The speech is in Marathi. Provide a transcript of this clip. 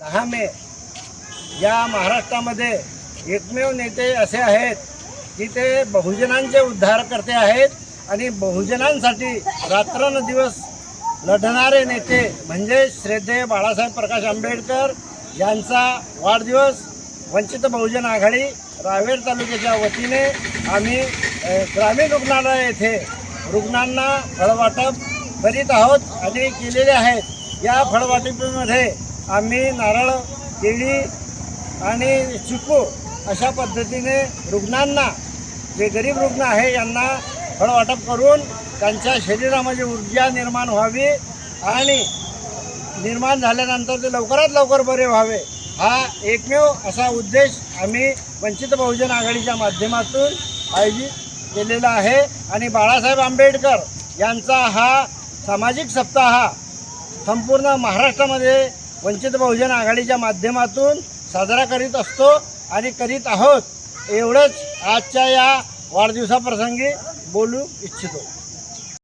दहा मे. या महाराष्ट्रामध्ये एकमेव नेते असे आहेत की ते बहुजनांचे उद्धार करते आहेत आणि बहुजनांसाठी रात्रंदिवस लढणारे नेते म्हणजे श्रद्धेय बाळासाहेब प्रकाश आंबेडकर यांचा वाढदिवस वंचित बहुजन आघाडी रावेर तालुक्याच्या वतीने आम्ही ग्रामीण रुग्णालय येथे रुग्णांना फळवाटप करीत आहोत आणि केलेले आहेत. या फळवाटपीमध्ये आम्ही नारळ केळी आणि चिकू अशा पद्धतीने रुग्णांना जे गरीब रुग्ण आहे यांना फळवाटप करून त्यांच्या शरीरामध्ये ऊर्जा निर्माण व्हावी आणि निर्माण झाल्यानंतर ते लवकरात लवकर बरे व्हावे हा एकमेव असा उद्देश आम्ही वंचित बहुजन आघाडीच्या माध्यमातून आयोजित केलेला आहे. आणि बाळासाहेब आंबेडकर यांचा हा सामाजिक सप्ताह संपूर्ण महाराष्ट्रामध्ये वंचित बहुजन आघाडीच्या माध्यमातून साजरा करीत असतो आणि करीत आहोत. एवढंच आजच्या या वाढदिवसाप्रसंगी बोलू इच्छितो.